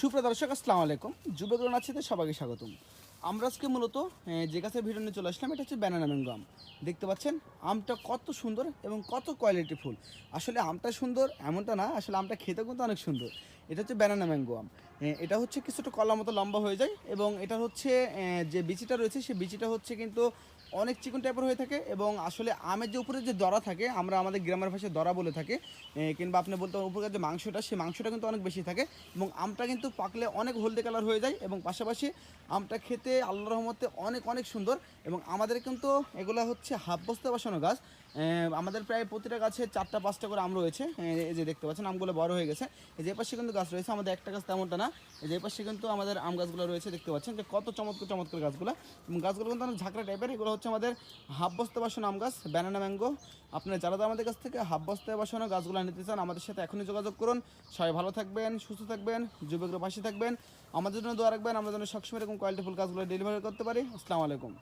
সুপ্রিয় দর্শক আসসালামু আলাইকুম। যুবগ্রহণ আছে সবাইকে স্বাগতম। আমরা আজকে মূলত যে গাছের ভিডিও নিয়ে চলে আসলাম, এটা হচ্ছে ব্যানানা ম্যাঙ্গো আম। দেখতে পাচ্ছেন, আমটা কত সুন্দর এবং কত কোয়ালিটি ফুল। আসলে আমটা সুন্দর এমনটা না, আসলে আমটা খেতে কিন্তু অনেক সুন্দর। এটা হচ্ছে ব্যানানা ম্যাঙ্গো আম। এটা হচ্ছে কিছুটা কলার মতো লম্বা হয়ে যায় এবং এটা হচ্ছে যে বিচিটা রয়েছে সেই বিচিটা হচ্ছে কিন্তু অনেক চিকন টাইপের হয়ে থাকে এবং আসলে আমের যে উপরে যে দরা থাকে, আমরা আমাদের গ্রামের ভাষায় দরা বলে থাকে কিংবা আপনি বলতে উপরে যে মাংসটা সেই মাংসটা কিন্তু অনেক বেশি থাকে এবং আমটা কিন্তু পাকলে অনেক হলদে কালার হয়ে যায় এবং পাশাপাশি আমটা খেতে আল্লাহ রহমতে অনেক অনেক সুন্দর এবং আমাদের কিন্তু এগুলো হচ্ছে হাফ বস্তা বসানো গাছ। আমাদের প্রায় প্রতিটা গাছে চারটা, পাঁচটা করে আম রয়েছে। এই যে দেখতে পাচ্ছেন, আমগুলো বড় হয়ে গেছে। এই যে পাশে কিন্তু গাছ রয়েছে, আমাদের একটা গাছ তেমনটা না। এই যে পাশে কিন্তু আমাদের আম গাছগুলো রয়েছে, দেখতে পাচ্ছেন যে কত চমৎকার চমৎকার গাছগুলো। এবং গাছগুলো কিন্তু অনেক ঝাঁকড়া টাইপের এগুলো হচ্ছে আমাদের হাফ বস্তা বসানো আম গাছ ব্যানানা ম্যাঙ্গো আপনারা যারা তো আমাদের কাছ থেকে হাফ বস্তায় বসানো গাছগুলো নিতে চান, আমাদের সাথে এখনই যোগাযোগ করুন। সবাই ভালো থাকবেন, সুস্থ থাকবেন, যুবকরা পাশে থাকবেন। আমাদের জন্য দোয়া রাখবেন। আমাদের যেন সবসময় এরকম কোয়ালিটিফুল গাছগুলো ডেলিভারি করতে পারি। আসসালামু আলাইকুম।